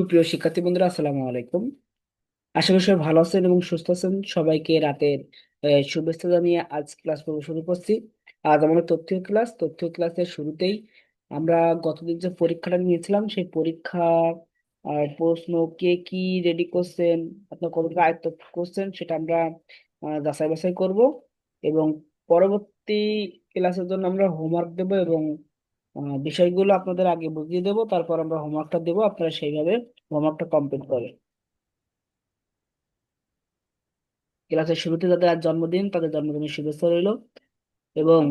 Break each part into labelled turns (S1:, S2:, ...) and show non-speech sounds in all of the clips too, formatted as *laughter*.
S1: সুপ্রিয় শিক্ষার্থী বন্ধুরা, আসসালামু আলাইকুম। আশা করি সবাই ভালো আছেন এবং সুস্থ আছেন। সবাইকে রাতের শুভেচ্ছা জানিয়ে আজ ক্লাস পর্ব শুরু করছি। আজ আমাদের তথ্য ক্লাস। তথ্য ক্লাসের শুরুতেই আমরা গতদিন যে পরীক্ষাটা নিয়েছিলাম, সেই পরীক্ষা আর প্রশ্ন কে কি রেডি করছেন, আপনার কতটা আয়ত্ত করছেন, সেটা আমরা যাচাই বাছাই করব এবং পরবর্তী ক্লাসের জন্য আমরা হোমওয়ার্ক দেবো এবং বিষয়গুলো আপনাদের আগে বুঝিয়ে দেবো, তারপর আমরা হোমওয়ার্কটা দেবো, আপনারা সেইভাবে হোমওয়ার্কটা কমপ্লিট করবেন ক্লাসের শুরুতে যাদের আজ জন্মদিন, তাদের জন্মদিনের শুভেচ্ছা রইল। এবং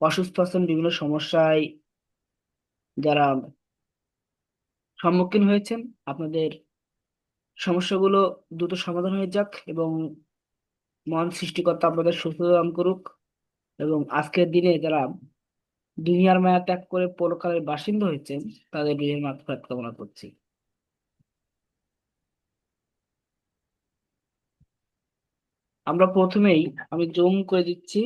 S1: অসুস্থ আছেন, বিভিন্ন সমস্যায় যারা সম্মুখীন হয়েছেন, আপনাদের সমস্যাগুলো দ্রুত সমাধান হয়ে যাক এবং মহান সৃষ্টিকর্তা আপনাদের সুস্থতা দান করুক এবং আজকের দিনে যারা দুনিয়ার মায়া ত্যাগ করে পরকালের বাসিন্দা হয়েছেন, তাদের বিয়ের মাগফিরাত কামনা করছি। আমরা প্রথমেই আমি জুম করে দিচ্ছি।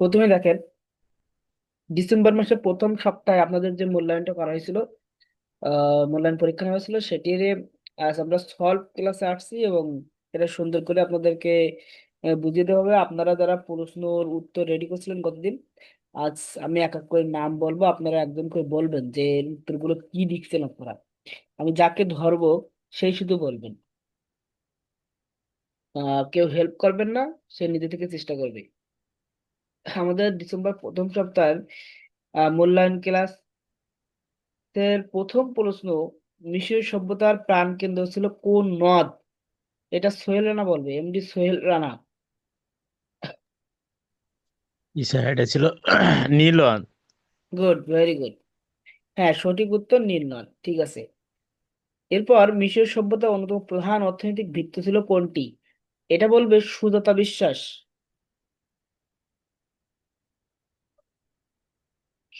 S1: প্রথমে দেখেন, ডিসেম্বর মাসের প্রথম সপ্তাহে আপনাদের যে মূল্যায়নটা করা হয়েছিল মূল্যায়ন পরীক্ষা নেওয়া হয়েছিল, সেটির আমরা সলভ ক্লাসে আসছি এবং এটা সুন্দর করে আপনাদেরকে বুঝিয়ে দেওয়া হবে। আপনারা যারা প্রশ্নর উত্তর রেডি করছিলেন গতদিন, আজ আমি এক এক করে নাম বলব, আপনারা একজন করে বলবেন যে উত্তরগুলো কি লিখছেন আপনারা। আমি যাকে ধরবো, সেই শুধু বলবেন। কেউ হেল্প করবেন না, সে নিজে থেকে চেষ্টা করবে। আমাদের ডিসেম্বর প্রথম সপ্তাহের মূল্যায়ন ক্লাস এর প্রথম প্রশ্ন মিশরীয় সভ্যতার প্রাণ কেন্দ্র ছিল কোন নদ? এটা সোহেল রানা বলবে এমডি সোহেল রানা।
S2: স্যার এটা ছিল নীলন
S1: গুড ভেরি গুড। হ্যাঁ সঠিক উত্তর নীল নদ ঠিক আছে। এরপর মিশর সভ্যতার অন্যতম প্রধান অর্থনৈতিক ভিত্তি ছিল কোনটি? এটা বলবে সুজাতা বিশ্বাস।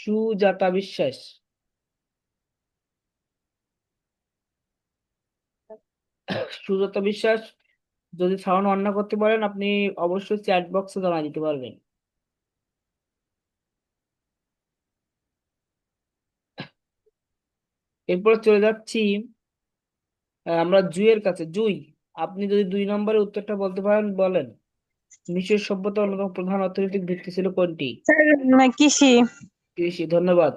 S1: সুজাতা বিশ্বাস সুজাতা বিশ্বাস যদি সাউন্ড অন না করতে পারেন, আপনি অবশ্যই চ্যাট বক্সে জানা দিতে পারবেন। এরপর চলে যাচ্ছি আমরা জুইয়ের কাছে। জুই, আপনি যদি দুই নম্বরের উত্তরটা বলতে পারেন, বলেন। মিশর সভ্যতার অন্যতম প্রধান অর্থনৈতিক ভিত্তি ছিল কোনটি?
S3: কৃষি।
S1: কৃষি, ধন্যবাদ।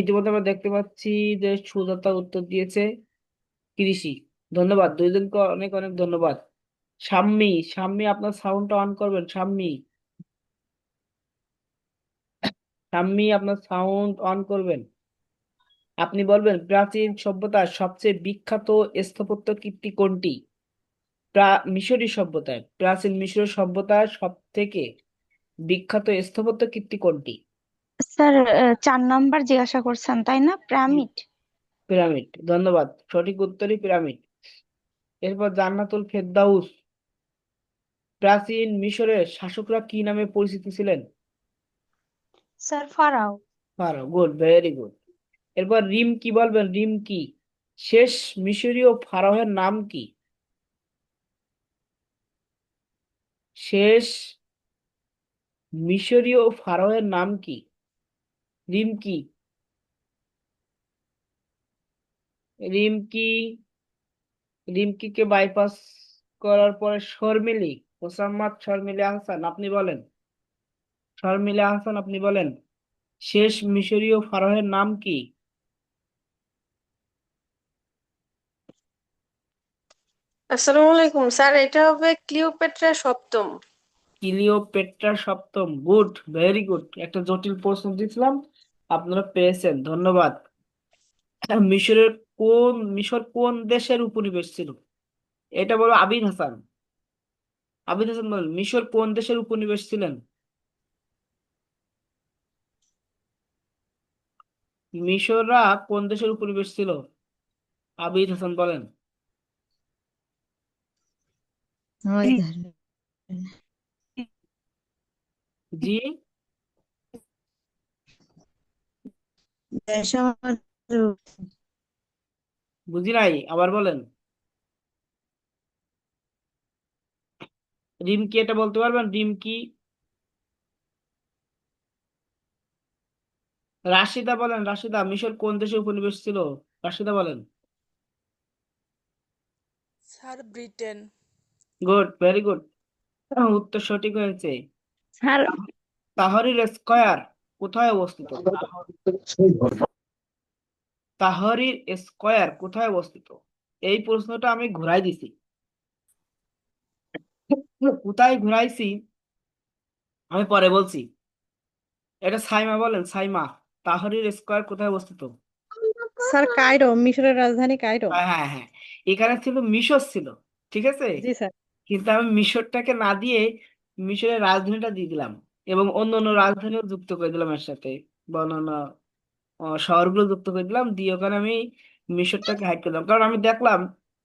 S1: ইতিমধ্যে আমরা দেখতে পাচ্ছি যে সুজাতা উত্তর দিয়েছে কৃষি। ধন্যবাদ দুইজনকে অনেক অনেক ধন্যবাদ। শাম্মী শাম্মী, আপনার সাউন্ডটা অন করবেন, শাম্মী। শাম্মী, আপনার সাউন্ড অন করবেন। আপনি বলবেন, প্রাচীন সভ্যতার সবচেয়ে বিখ্যাত স্থাপত্য কীর্তি কোনটি? মিশরী সভ্যতায়। প্রাচীন মিশরীয় সভ্যতার সব থেকে বিখ্যাত স্থাপত্য কীর্তি কোনটি?
S3: স্যার চার নাম্বার জিজ্ঞাসা করছেন তাই না? পিরামিড।
S1: পিরামিড ধন্যবাদ। সঠিক উত্তরই পিরামিড। এরপর জান্নাতুল ফেরদাউস প্রাচীন মিশরের শাসকরা কি নামে পরিচিত ছিলেন?
S3: Sir pharaoh.
S1: Pharaoh good very good. এরপর রিম কি বলবেন? রিম কি? শেষ মিশরীয় ফারাওয়ের নাম কি? শেষ মিশরীয় ফারাওয়ের নাম কি? রিম কি? রিমকি রিমকিকে বাইপাস করার পরে শর্মিলি, মোসাম্মদ শর্মিলি আহসান, আপনি বলেন। শর্মিলি আহসান, আপনি বলেন। শেষ মিশরীয় ফারাওয়ের নাম কি?
S4: আসসালামু আলাইকুম। স্যার, এটা হবে ক্লিওপেট্রা সপ্তম।
S1: ক্লিওপেট্রা সপ্তম। Good, very good. একটা জটিল প্রশ্ন দিয়েছিলাম আপনারা পেয়েছেন, ধন্যবাদ। মিশরের কোন, মিশর কোন দেশের উপনিবেশ ছিল? এটা বলো আবিদ হাসান। আবিদ হাসান বলেন, মিশর কোন দেশের উপনিবেশ ছিলেন? মিশররা কোন দেশের উপনিবেশ ছিল? আবিদ হাসান বলেন। জি? বুঝি নাই আবার বলেন। রিম কি এটা বলতে পারবেন? রিম কি? রাশিদা বলেন রাশিদা মিশর কোন দেশে উপনিবেশ ছিল? রাশিদা বলেন।
S5: Sir Britain.
S1: Good very good. উত্তর সঠিক হয়েছে।
S3: স্যার
S1: তাহরির স্কয়ার কোথায় অবস্থিত? তাহরির স্কয়ার কোথায় অবস্থিত? এই প্রশ্নটা আমি ঘুরাই দিছি। কোথায় ঘুরাইছি? আমি পরে বলছি। এটা সাইমা বলেন সাইমা। তাহরির স্কয়ার কোথায় অবস্থিত?
S6: স্যার কায়রো মিশরের রাজধানী কায়রো
S1: হ্যাঁ হ্যাঁ হ্যাঁ। এখানে ছিল মিশর ছিল ঠিক আছে?
S6: জি স্যার।
S1: কিন্তু আমি মিশরটাকে না দিয়ে মিশরের রাজধানীটা দিয়ে দিলাম এবং অন্য অন্য রাজধানীও যুক্ত করে দিলাম এর সাথে বা অন্যান্য শহরগুলো যুক্ত করে দিলাম, দিয়ে ওখানে আমি মিশরটাকে হাইড করে দিলাম। কারণ আমি দেখলাম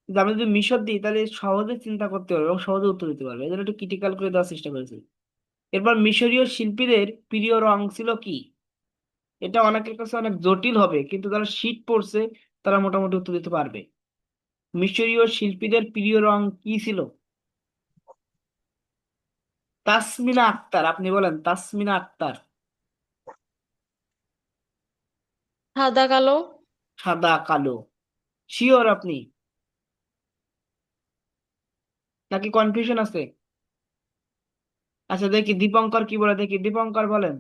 S1: যে আমি যদি মিশর দিই তাহলে সহজে চিন্তা করতে পারবে এবং সহজে উত্তর দিতে পারবে। এই জন্য একটু ক্রিটিক্যাল করে দেওয়ার চেষ্টা করেছি। এরপর মিশরীয় শিল্পীদের প্রিয় রং ছিল কি? এটা অনেকের কাছে অনেক জটিল হবে, কিন্তু যারা শীত পড়ছে তারা মোটামুটি উত্তর দিতে পারবে। মিশরীয় শিল্পীদের প্রিয় রং কি ছিল? তাসমিনা আক্তার আপনি বলেন তাসমিনা আক্তার।
S4: সাদা কালো।
S1: সাদা কালো। শিওর আপনি? নাকি কনফিউশন আছে? আচ্ছা দেখি দীপঙ্কর কি বলে দেখি দীপঙ্কর বলেন।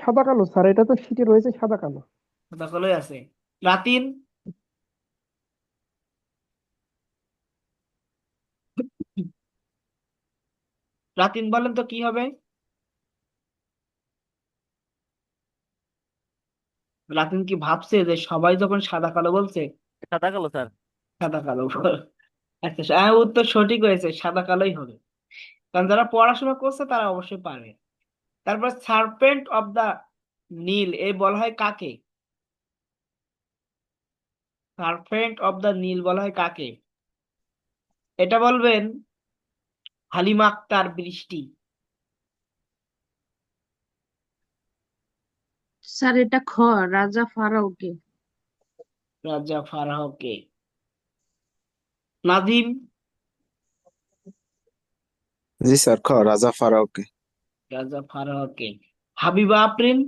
S7: সাদা কালো স্যার এটা তো শীটে রয়েছে সাদা কালো।
S1: সাদা কালোই আছে। রাতিন? রাতিন বলেন তো কি হবে? রাতিন কি ভাবছে যে সবাই যখন সাদা কালো বলছে?
S2: সাদা কালো স্যার।
S1: সাদা কালো। আচ্ছা হ্যাঁ উত্তর সঠিক হয়েছে সাদা কালোই হবে। কারণ যারা পড়াশোনা করছে তারা অবশ্যই পারে তারপর সার্পেন্ট অফ দা নীল এই বলা হয় কাকে? সার্পেন্ট অফ দা নীল বলা হয় কাকে? এটা বলবেন হালিমা আক্তার বৃষ্টি।
S8: স্যার এটা খ রাজা ফারাওকে।
S1: রাজা ফারাহকে নাদিম?
S9: জি স্যার খ রাজা ফারাওকে।
S1: রাজা ফারাহকে হাবিবা আফরিন?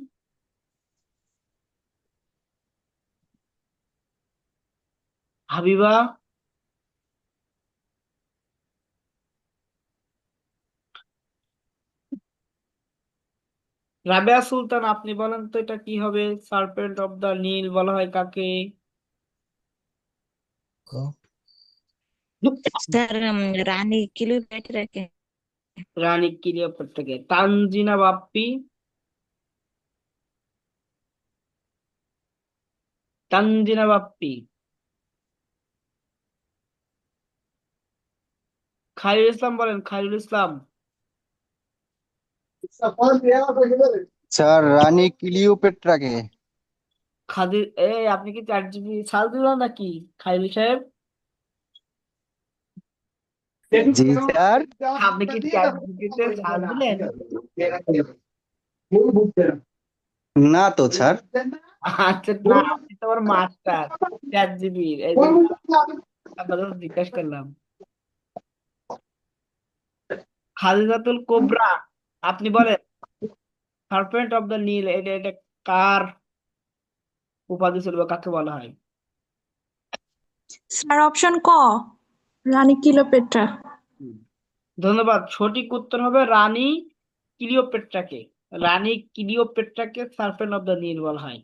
S1: হাবিবা? রাবেয়া সুলতান আপনি বলেন তো এটা কি হবে? সার্পেন্ট অফ দা নীল বলা হয় কাকে?
S3: স্যার রানী ক্লিওপেট্রাকে
S1: রানী ক্লিওপেট্রাকে তানজিনা বাপ্পি। তানজিনা বাপ্পি। খায়রুল ইসলাম বলেন খায়রুল ইসলাম।
S9: স্যার রানী ক্লিওপেট্রাকে
S1: খাদির এ আপনি কি চার জিবি সাল দিলেন নাকি খায়রুল সাহেব?
S9: জি স্যার।
S1: আপনি কি চার জিবিতে সাল দিলেন?
S9: না তো স্যার।
S1: আচ্ছা না আপনি তো আমার মাস্টার চার জিবি এই জিজ্ঞাসা করলাম। খাদিজাতুল কোবরা। আপনি বলেন সার্পেন্ট অফ দ্য নীল এটা এটা কার উপাধি ছিল বা কাকে বলা হয়?
S8: স্যার অপশন ক। রানী ক্লিওপেট্রা।
S1: ধন্যবাদ। সঠিক উত্তর হবে রানী ক্লিওপেট্রাকে। রানী ক্লিওপেট্রাকে সার্পেন্ট অফ দ্য নীল বলা হয়।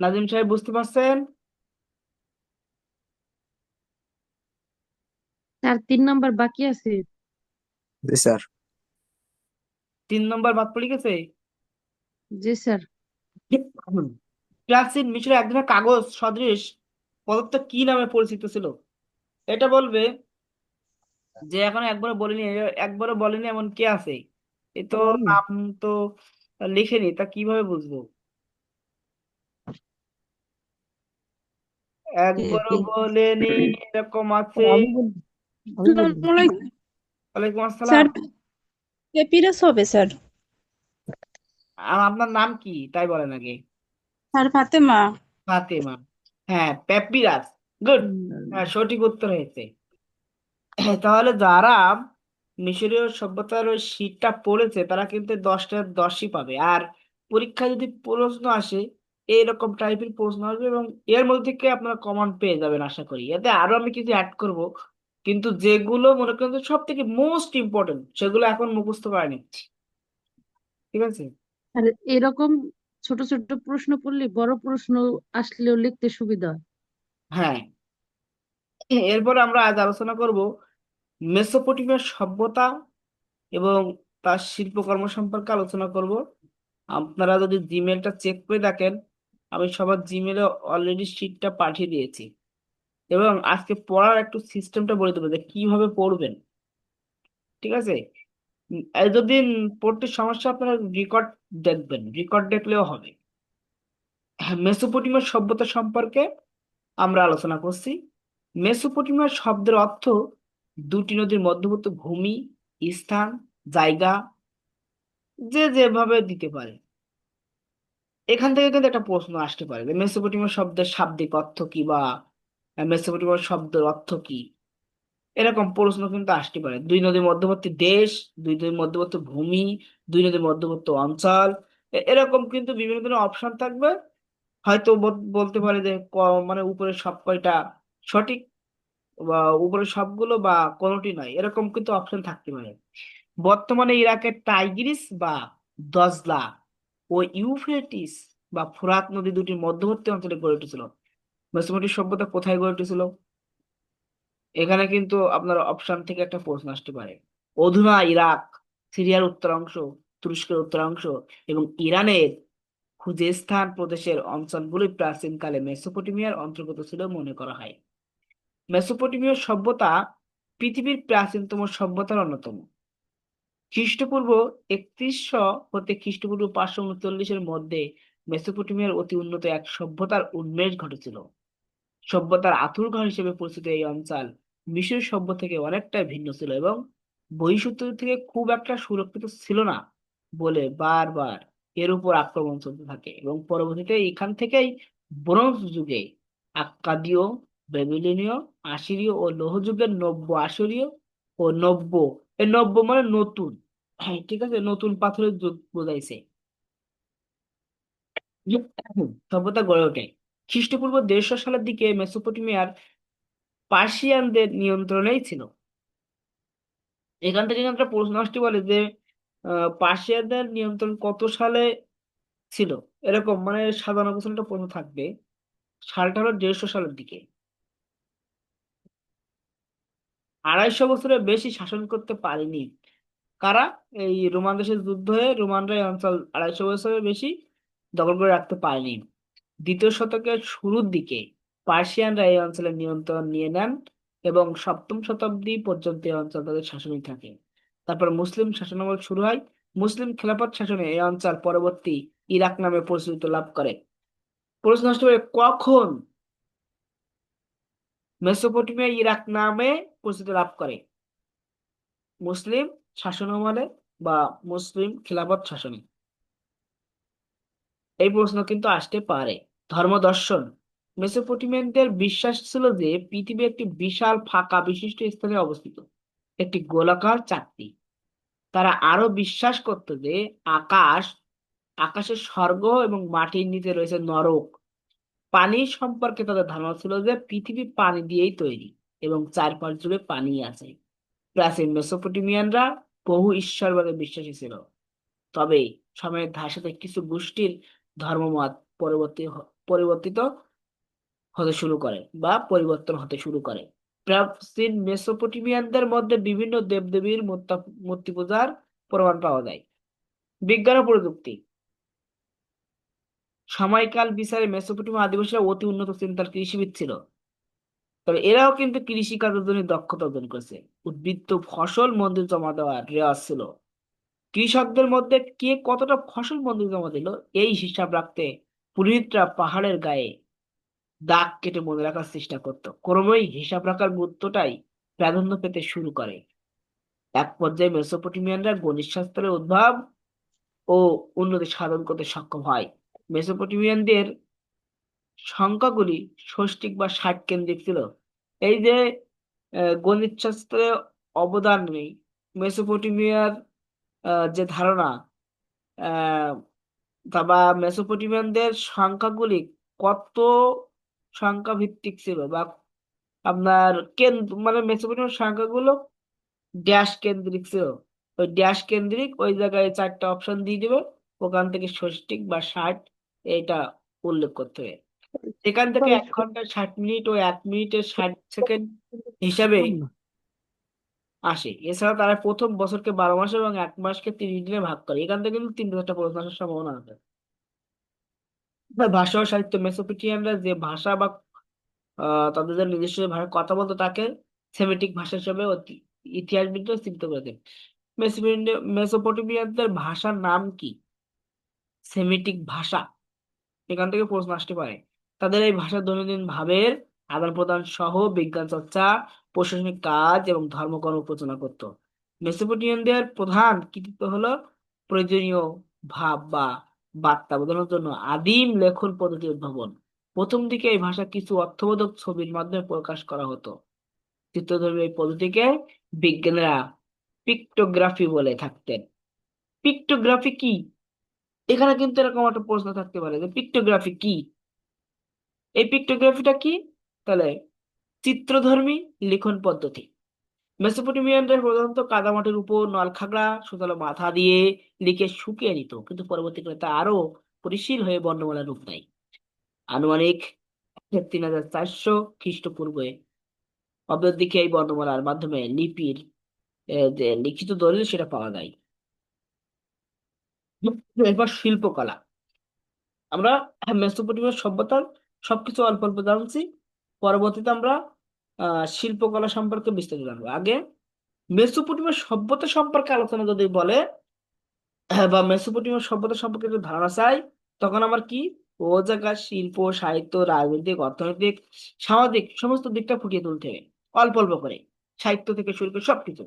S1: নাজিম সাহেব বুঝতে পারছেন?
S8: স্যার তিন নাম্বার বাকি আছে?
S9: জি স্যার।
S1: তিন নম্বর বাদ পড়ে গেছে?
S8: জি স্যার।
S1: প্রাচীন মিশরে এক ধরনের কাগজ সদৃশ পদার্থ কি নামে পরিচিত ছিল? এটা বলবে যে এখন একবারও বলিনি একবারও বলেনি এমন কে আছে? এ তো নাম তো লিখেনি তা কীভাবে বুঝব? একবারও বলেনি এরকম আছে।
S7: বলি আমি
S6: স্যার
S1: আসসালাম
S6: হবে স্যার?
S1: আর আপনার নাম কি? তাই বলেন আগে।
S6: স্যার ফাতেমা।
S1: ফাতেমা। হ্যাঁ প্যাপিরাস গুড। হ্যাঁ সঠিক উত্তর হয়েছে। তাহলে যারা মিশরীয় সভ্যতার ওই শীটটা পড়েছে তারা কিন্তু দশটা দশই পাবে। আর পরীক্ষা যদি প্রশ্ন আসে এইরকম টাইপের প্রশ্ন আসবে এবং এর মধ্যে থেকে আপনারা কমন পেয়ে যাবেন আশা করি। এতে আরও আমি কিছু অ্যাড করব। কিন্তু যেগুলো মনে করেন সব থেকে মোস্ট ইম্পর্টেন্ট সেগুলো এখন মুখস্থ করে নিচ্ছি ঠিক আছে?
S8: আর এরকম ছোট ছোট প্রশ্ন পড়লে বড় প্রশ্ন আসলেও লিখতে সুবিধা হয়।
S1: হ্যাঁ। এরপর আমরা আজ আলোচনা করব মেসোপটেমিয়ার সভ্যতা এবং তার শিল্পকর্ম সম্পর্কে আলোচনা করব। আপনারা যদি জিমেলটা চেক করে দেখেন আমি সবার জিমেলে অলরেডি শিটটা পাঠিয়ে দিয়েছি। এবং আজকে পড়ার একটু সিস্টেমটা বলে দেবো যে কীভাবে পড়বেন। ঠিক আছে? যদি পড়তে সমস্যা আপনারা রেকর্ড দেখবেন রেকর্ড দেখলেও হবে। হ্যাঁ মেসোপটেমিয়ার সভ্যতা সম্পর্কে আমরা আলোচনা করছি। মেসোপটেমিয়ার শব্দের অর্থ দুটি নদীর মধ্যবর্তী ভূমি, স্থান, জায়গা, যে যেভাবে দিতে পারে। এখান থেকে কিন্তু একটা প্রশ্ন আসতে পারে যে মেসোপটেমিয়া শব্দের শাব্দিক অর্থ কি বা মেসোপটেমিয়া শব্দের অর্থ কি? এরকম প্রশ্ন কিন্তু আসতে পারে। দুই নদীর মধ্যবর্তী দেশ, দুই নদীর মধ্যবর্তী ভূমি, দুই নদীর মধ্যবর্তী অঞ্চল এরকম কিন্তু বিভিন্ন ধরনের অপশন থাকবে। হয়তো বলতে পারে যে মানে উপরে সব কয়টা সঠিক বা উপরে সবগুলো বা কোনোটি নয়, এরকম কিন্তু অপশন থাকতে পারে। বর্তমানে ইরাকের টাইগ্রিস বা দজলা ও ইউফ্রেটিস বা ফোরাত নদী দুটির মধ্যবর্তী অঞ্চলে গড়ে উঠেছিল। মেসোপটেমিয়া সভ্যতা কোথায় গড়ে উঠেছিল? এখানে কিন্তু আপনার অপশন থেকে একটা প্রশ্ন আসতে পারে। অধুনা ইরাক, সিরিয়ার উত্তরাংশ, তুরস্কের উত্তরাংশ এবং ইরানের খুজেস্তান প্রদেশের অঞ্চলগুলি প্রাচীনকালে মেসোপটেমিয়ার অন্তর্গত ছিল মনে করা হয়। মেসোপটেমীয় সভ্যতা পৃথিবীর প্রাচীনতম সভ্যতার অন্যতম। খ্রিস্টপূর্ব একত্রিশশো হতে খ্রিস্টপূর্ব পাঁচশো উনচল্লিশের মধ্যে মেসোপটেমিয়ার অতি উন্নত এক সভ্যতার উন্মেষ ঘটেছিল। সভ্যতার আঁতুড়ঘর হিসেবে পরিচিত এই অঞ্চল মিশর সভ্য থেকে অনেকটাই ভিন্ন ছিল এবং বহিঃশত্রু থেকে খুব একটা সুরক্ষিত ছিল না বলে বারবার এর উপর আক্রমণ চলতে থাকে এবং পরবর্তীতে এখান থেকেই ব্রোঞ্জ যুগে আক্কাদীয় বেবিলনীয় আসিরীয় ও লৌহ যুগের নব্য আসরীয় ও নব্য এই নব্য মানে নতুন। হ্যাঁ *clears throat* ঠিক আছে, নতুন পাথরের যুগ বোঝাইছে। সভ্যতা গড়ে ওঠে। খ্রিস্টপূর্ব দেড়শো সালের দিকে মেসোপটেমিয়ার পার্সিয়ানদের নিয়ন্ত্রণেই ছিল। এখান থেকে একটা প্রশ্ন আসতে বলে যে পার্সিয়ানদের নিয়ন্ত্রণ কত সালে ছিল? এরকম মানে সাজানো গোছানোটা প্রশ্ন থাকবে। সালটা হলো দেড়শো সালের দিকে। আড়াইশো বছরের বেশি শাসন করতে পারেনি। কারা? এই রোমান দেশের যুদ্ধ হয়ে রোমানরা এই অঞ্চল আড়াইশো বছরের বেশি দখল করে রাখতে পারেনি। দ্বিতীয় শতকের শুরুর দিকে পার্সিয়ানরা এই অঞ্চলের নিয়ন্ত্রণ নিয়ে নেন এবং সপ্তম শতাব্দী পর্যন্ত এই অঞ্চল তাদের শাসনে থাকে। তারপর মুসলিম শাসনামল শুরু হয়। মুসলিম খেলাফত শাসনে এই অঞ্চল পরবর্তী ইরাক নামে পরিচিতি লাভ করে। প্রশ্ন পারে, কখন মেসোপটেমিয়া ইরাক নামে পরিচিতি লাভ করে? মুসলিম শাসনামলে বা মুসলিম খিলাফত শাসনে? এই প্রশ্ন কিন্তু আসতে পারে। ধর্ম দর্শন মেসোপটেমিয়ানদের বিশ্বাস ছিল যে পৃথিবী একটি বিশাল ফাঁকা বিশিষ্ট স্থানে অবস্থিত, একটি গোলাকার চাকতি। তারা আরও বিশ্বাস করত যে আকাশ, আকাশের স্বর্গ এবং মাটির নিচে রয়েছে নরক। পানি সম্পর্কে তাদের ধারণা ছিল যে পৃথিবী পানি দিয়েই তৈরি এবং চারপাশ জুড়ে পানি আছে। প্রাচীন মেসোপটেমিয়ানরা বহু ঈশ্বরবাদে বিশ্বাসী ছিল। তবে সময়ের ধার সাথে কিছু গোষ্ঠীর ধর্মমত পরবর্তী পরিবর্তিত হতে শুরু করে বা পরিবর্তন হতে শুরু করে। প্রাচীন মেসোপটেমিয়ানদের মধ্যে বিভিন্ন দেবদেবীর মূর্তি পূজার প্রমাণ পাওয়া যায়। বিজ্ঞান ও প্রযুক্তি। সময়কাল বিচারে মেসোপটেমিয়া আদিবাসীরা অতি উন্নত চিন্তার কৃষিবিদ ছিল। তবে এরাও কিন্তু কৃষি কাজের জন্য দক্ষতা অর্জন করেছে। উদ্বৃত্ত ফসল মন্দির জমা দেওয়ার রেওয়াজ ছিল। কৃষকদের মধ্যে কে কতটা ফসল মন্দির জমা দিল, এই হিসাব রাখতে পুরোহিতরা পাহাড়ের গায়ে দাগ কেটে মনে রাখার চেষ্টা করত। ক্রমেই হিসাব রাখার গুরুত্বটাই প্রাধান্য পেতে শুরু করে। এক পর্যায়ে মেসোপটেমিয়ানরা গণিত শাস্ত্রের উদ্ভাব ও উন্নতি সাধন করতে সক্ষম হয়। মেসোপটেমিয়ানদের সংখ্যাগুলি ষষ্ঠিক বা ষাট কেন্দ্রিক ছিল। এই যে গণিত শাস্ত্রে অবদান নেই, মেসোপটেমিয়ার যে ধারণা বা মেসোপটেমিয়ানদের সংখ্যাগুলি কত সংখ্যা ভিত্তিক ছিল? বা আপনার কেন্দ্র মানে মেসোপটেমিয়ার সংখ্যাগুলো ড্যাশ কেন্দ্রিক ছিল। ওই ড্যাশ কেন্দ্রিক ওই জায়গায় চারটা অপশন দিয়ে দেবে। ওখান থেকে ষষ্ঠিক বা ষাট এটা উল্লেখ করতে হবে। সেখান থেকে এক ঘণ্টা ষাট মিনিট ও এক মিনিটের ষাট সেকেন্ড হিসাবে আসে এছাড়া তারা প্রথম বছরকে বারো মাস এবং এক মাসকে তিরিশ দিনে ভাগ করে। এখান থেকে কিন্তু তিন চারটা প্রশ্ন আসার সম্ভাবনা আছে। ভাষা ও সাহিত্য। মেসোপটেমিয়ানরা যে ভাষা বা তাদের যে নিজস্ব যে ভাষায় কথা বলতো, তাকে সেমেটিক ভাষা হিসেবে ইতিহাসবিদরা চিহ্নিত করেছেন মেসোপটেমিয়া মেসোপটেমিয়ানদের ভাষার নাম কি? সেমিটিক ভাষা। এখান থেকে প্রশ্ন আসতে পারে। তাদের এই ভাষা দৈনন্দিন ভাবের আদান প্রদান সহ বিজ্ঞান চর্চা, প্রশাসনিক কাজ এবং ধর্মকর্ম প্রচারণা করত। মেসোপটেমিয়ানদের প্রধান কৃতিত্ব হলো প্রয়োজনীয় ভাব বা বার্তা বোঝানোর জন্য আদিম লেখন পদ্ধতি উদ্ভাবন। প্রথম দিকে এই ভাষা কিছু অর্থবোধক ছবির মাধ্যমে প্রকাশ করা হতো। চিত্রধর্মী এই পদ্ধতিকে বিজ্ঞানীরা পিক্টোগ্রাফি বলে থাকতেন। পিক্টোগ্রাফি কি? এখানে কিন্তু এরকম একটা প্রশ্ন থাকতে পারে যে পিক্টোগ্রাফি কি? এই পিক্টোগ্রাফিটা কি? তাহলে চিত্রধর্মী লিখন পদ্ধতি। মেসোপটেমিয়ানরা প্রধানত কাদামাটির উপর নলখাগড়া সুতরাং মাথা দিয়ে লিখে শুকিয়ে নিত, কিন্তু পরবর্তীকালে তা আরও পরিশীল হয়ে বর্ণমালা রূপ নেয়। আনুমানিক তিন হাজার চারশো খ্রিস্টপূর্বে অব্দের দিকে এই বর্ণমালার মাধ্যমে লিপির যে লিখিত দলিল সেটা পাওয়া যায়। এরপর শিল্পকলা। আমরা মেসোপটেমিয়ার সভ্যতার সবকিছু অল্প অল্প জানছি। পরবর্তীতে আমরা শিল্পকলা সম্পর্কে বিস্তারিত জানব। আগে মেসোপটেমিয়ার সভ্যতা সম্পর্কে আলোচনা যদি বলে হ্যাঁ, বা মেসোপটেমিয়ার সভ্যতা সম্পর্কে যদি ধারণা চাই তখন আমার কি? ও জায়গার শিল্প সাহিত্য রাজনৈতিক অর্থনৈতিক সামাজিক সমস্ত দিকটা ফুটিয়ে তুলতে হবে অল্প অল্প করে সাহিত্য থেকে শুরু করে সবকিছু।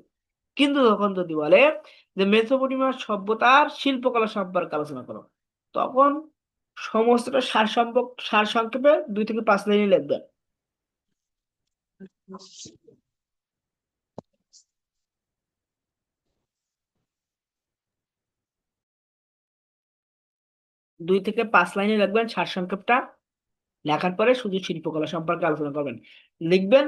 S1: কিন্তু তখন যদি বলে যে মেসোপটেমিয়ার সভ্যতার শিল্পকলা সম্পর্কে আলোচনা করো তখন সমস্তটা সার সম্পর্ক সার সংক্ষেপে দুই থেকে পাঁচ লাইনে লিখবেন দুই থেকে পাঁচ লাইনে লিখবেন সার সংক্ষেপটা লেখার পরে শুধু শিল্পকলা সম্পর্কে আলোচনা করবেন। লিখবেন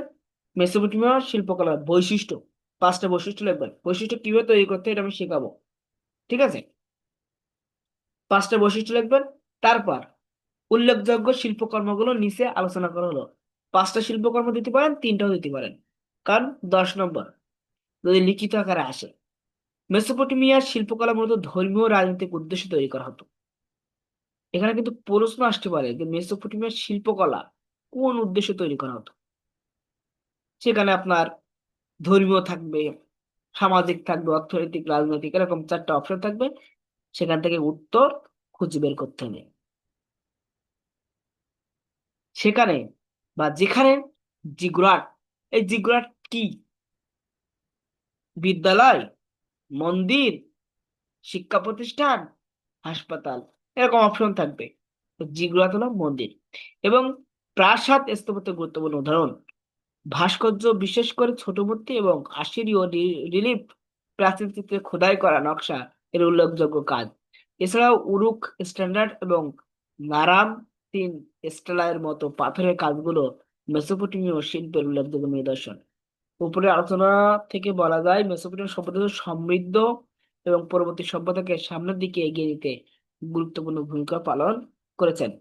S1: মেসোপটেমিয়ার শিল্পকলার বৈশিষ্ট্য। পাঁচটা বৈশিষ্ট্য লিখবেন। বৈশিষ্ট্য কীভাবে তৈরি করতে এটা আমি শেখাবো। ঠিক আছে? পাঁচটা বৈশিষ্ট্য লিখবেন। তারপর উল্লেখযোগ্য শিল্পকর্মগুলো নিচে আলোচনা করা হলো। পাঁচটা শিল্পকর্ম দিতে পারেন, তিনটাও দিতে পারেন। কারণ দশ নম্বর, যদি লিখিত আকারে আসে। মেসোপটেমিয়ার শিল্পকলা মূলত ধর্মীয় রাজনৈতিক উদ্দেশ্যে তৈরি করা হতো। এখানে কিন্তু প্রশ্ন আসতে পারে যে মেসোপটেমিয়ার শিল্পকলা কোন উদ্দেশ্যে তৈরি করা হতো? সেখানে আপনার ধর্মীয় থাকবে, সামাজিক থাকবে, অর্থনৈতিক, রাজনৈতিক, এরকম চারটা অপশন থাকবে। সেখান থেকে উত্তর খুঁজে বের করতে হবে। সেখানে বা যেখানে জিগুরাট, এই জিগুরাট কি? বিদ্যালয়, মন্দির, শিক্ষা প্রতিষ্ঠান, হাসপাতাল, এরকম অপশন থাকবে। তো জিগুরাট হলো মন্দির। এবং প্রাসাদ স্থাপত্যের গুরুত্বপূর্ণ উদাহরণ। ভাস্কর্য বিশেষ করে ছোট মূর্তি এবং আসিরীয় রিলিফ প্রাচীন চিত্রে খোদাই করা নকশা এর উল্লেখযোগ্য কাজ। এছাড়াও উরুক স্ট্যান্ডার্ড এবং নারাম তিন স্টেলার মতো পাথরের কাজগুলো মেসোপটেমীয় শিল্পের উল্লেখযোগ্য নিদর্শন। উপরে আলোচনা থেকে বলা যায়, মেসোপটেমীয় সভ্যতা সমৃদ্ধ এবং পরবর্তী সভ্যতাকে সামনের দিকে এগিয়ে নিতে গুরুত্বপূর্ণ ভূমিকা পালন করেছেন।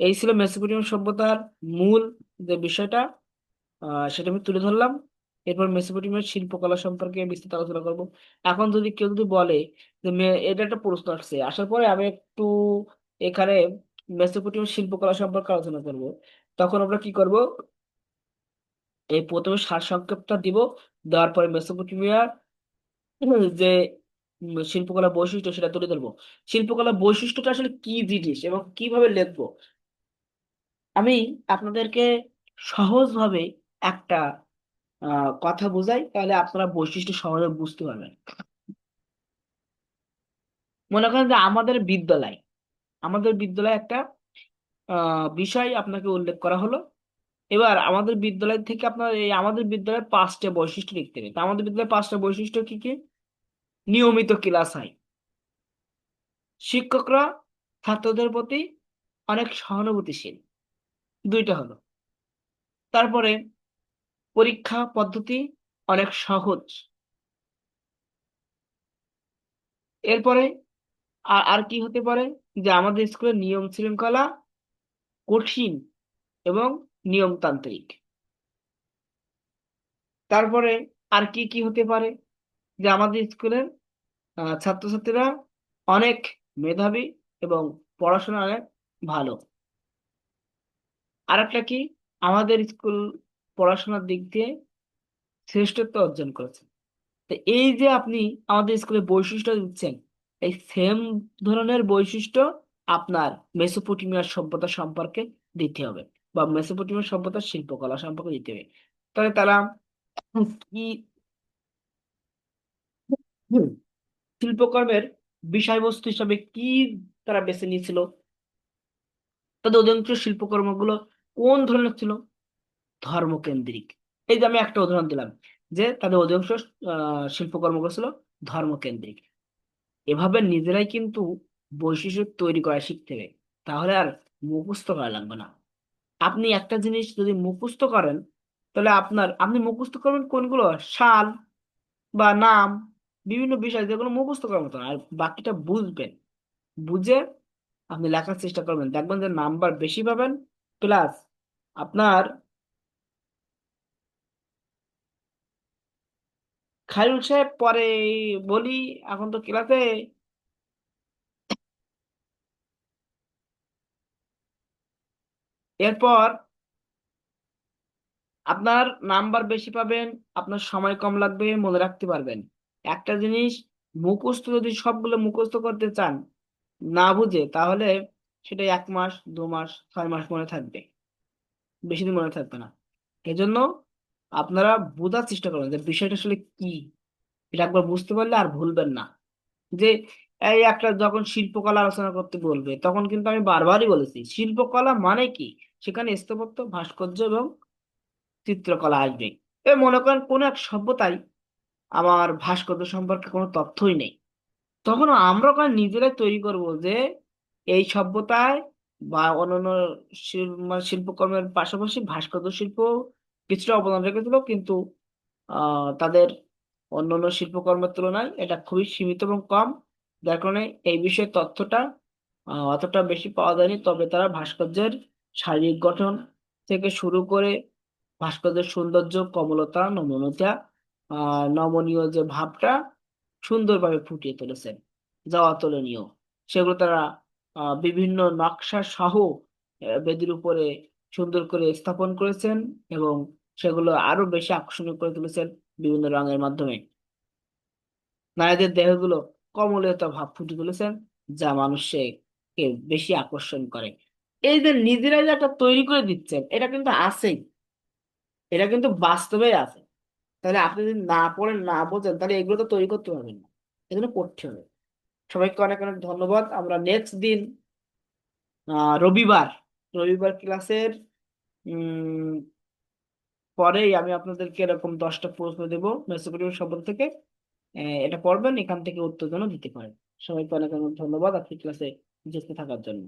S1: এই ছিল মেসোপটেমীয় সভ্যতার মূল যে বিষয়টা সেটা আমি তুলে ধরলাম। এরপর মেসোপটেমিয়ার শিল্পকলা সম্পর্কে বিস্তারিত আলোচনা করব। এখন যদি কেউ যদি বলে যে এটা একটা প্রশ্ন আসছে, আসার পরে আমি একটু এখানে মেসোপটেমিয়ার শিল্পকলা সম্পর্কে আলোচনা করব। তখন আমরা কি করব? এই প্রথমে সারসংক্ষেপটা দিব, দেওয়ার পরে মেসোপটেমিয়ার যে শিল্পকলা বৈশিষ্ট্য সেটা তুলে ধরবো। শিল্পকলা বৈশিষ্ট্যটা আসলে কি জিনিস এবং কীভাবে লিখব? আমি আপনাদেরকে সহজভাবে একটা কথা বোঝাই, তাহলে আপনারা বৈশিষ্ট্য সহজে বুঝতে পারবেন। মনে করেন যে আমাদের বিদ্যালয় আমাদের বিদ্যালয়ে একটা বিষয় আপনাকে উল্লেখ করা হলো। এবার আমাদের বিদ্যালয় থেকে আপনার এই আমাদের বিদ্যালয়ের পাঁচটা বৈশিষ্ট্য লিখতে তো আমাদের বিদ্যালয়ের পাঁচটা বৈশিষ্ট্য কি কি? নিয়মিত ক্লাস হয়। শিক্ষকরা ছাত্রদের প্রতি অনেক সহানুভূতিশীল। দুইটা হলো। তারপরে পরীক্ষা পদ্ধতি অনেক সহজ। এরপরে আর আর কি হতে পারে? যে আমাদের স্কুলের নিয়ম শৃঙ্খলা কঠিন এবং নিয়মতান্ত্রিক। তারপরে আর কি কি হতে পারে? যে আমাদের স্কুলের ছাত্রছাত্রীরা অনেক মেধাবী এবং পড়াশোনা অনেক ভালো। আর একটা কি? আমাদের স্কুল পড়াশোনার দিক দিয়ে শ্রেষ্ঠত্ব অর্জন করেছে। তো এই যে আপনি আমাদের স্কুলে বৈশিষ্ট্য দিচ্ছেন এই সেম ধরনের বৈশিষ্ট্য আপনার মেসোপটেমিয়ার সভ্যতা সম্পর্কে দিতে হবে বা মেসোপটেমিয়ার সভ্যতার শিল্পকলা সম্পর্কে দিতে হবে। তাহলে তারা কি শিল্পকর্মের বিষয়বস্তু হিসাবে কি তারা বেছে নিয়েছিল? তাদের অধিকাংশ শিল্পকর্মগুলো কোন ধরনের ছিল? ধর্মকেন্দ্রিক। এই যে আমি একটা উদাহরণ দিলাম যে তাদের অধিকাংশ আহ, শিল্পকর্মগুলো ছিল ধর্মকেন্দ্রিক। এভাবে নিজেরাই কিন্তু বৈশিষ্ট্য তৈরি করা শিখতে হবে তাহলে আর মুখস্থ করা লাগবে না। আপনি একটা জিনিস যদি মুখস্থ করেন, তাহলে আপনার, আপনি মুখস্থ করবেন কোনগুলো? সাল বা নাম, বিভিন্ন বিষয় যেগুলো মুখস্থ করার মতো আর বাকিটা বুঝবেন। বুঝে আপনি লেখার চেষ্টা করবেন। দেখবেন যে নাম্বার বেশি পাবেন, প্লাস আপনার খায়রুল সাহেব পরে বলি, এখন তো ক্লাসে। এরপর আপনার নাম্বার বেশি পাবেন, আপনার সময় কম লাগবে, মনে রাখতে পারবেন। একটা জিনিস, মুখস্থ যদি সবগুলো মুখস্থ করতে চান না বুঝে, তাহলে সেটা এক মাস, দু মাস, ছয় মাস মনে থাকবে। বেশি দিন মনে থাকবে না। এজন্য আপনারা বোঝার চেষ্টা করবেন যে বিষয়টা আসলে কি। এটা একবার বুঝতে পারলে আর ভুলবেন না। যে এই একটা যখন শিল্পকলা আলোচনা করতে বলবে, তখন কিন্তু আমি বারবারই বলেছি, শিল্পকলা মানে কি? সেখানে স্থাপত্য, ভাস্কর্য এবং চিত্রকলা আসবে। এ মনে করেন কোন এক সভ্যতায় আমার ভাস্কর্য সম্পর্কে কোনো তথ্যই নেই। তখন আমরা ওখানে নিজেরাই তৈরি করব যে এই সভ্যতায় বা অন্যান্য শিল- শিল্পকর্মের পাশাপাশি ভাস্কর্য শিল্প কিছুটা অবদান রেখেছিল, কিন্তু তাদের অন্যান্য শিল্পকর্মের তুলনায় এটা খুবই সীমিত এবং কম। যার কারণে এই বিষয়ে তথ্যটা অতটা বেশি পাওয়া যায়নি। তবে তারা ভাস্কর্যের শারীরিক গঠন থেকে শুরু করে ভাস্কর্যের সৌন্দর্য, কমলতা, নমনীয়তা নমনীয় যে ভাবটা সুন্দরভাবে ফুটিয়ে তুলেছেন যা অতুলনীয়। সেগুলো তারা বিভিন্ন নকশা সহ বেদির উপরে সুন্দর করে স্থাপন করেছেন এবং সেগুলো আরও বেশি আকর্ষণীয় করে তুলেছেন বিভিন্ন রঙের মাধ্যমে। নারীদের দেহগুলো কমলীয়তা ভাব ফুটে তুলেছেন, যা মানুষকে বেশি আকর্ষণ করে। এই যে নিজেরাই যে একটা তৈরি করে দিচ্ছেন, এটা কিন্তু আছেই। এটা কিন্তু বাস্তবে আছে। তাহলে আপনি যদি না পড়েন, না বোঝেন, তাহলে এগুলো তো তৈরি করতে পারবেন না। এগুলো পড়তে হবে। সবাইকে অনেক অনেক ধন্যবাদ। আমরা নেক্সট দিন রবিবার রবিবার ক্লাসের উম পরেই আমি আপনাদেরকে এরকম দশটা প্রশ্ন দেব মেসোপটেমিয়া শব্দ থেকে। এটা পড়বেন, এখান থেকে উত্তর যেন দিতে পারেন। সবাইকে অনেক অনেক ধন্যবাদ। আপনি ক্লাসে উপস্থিত থাকার জন্য।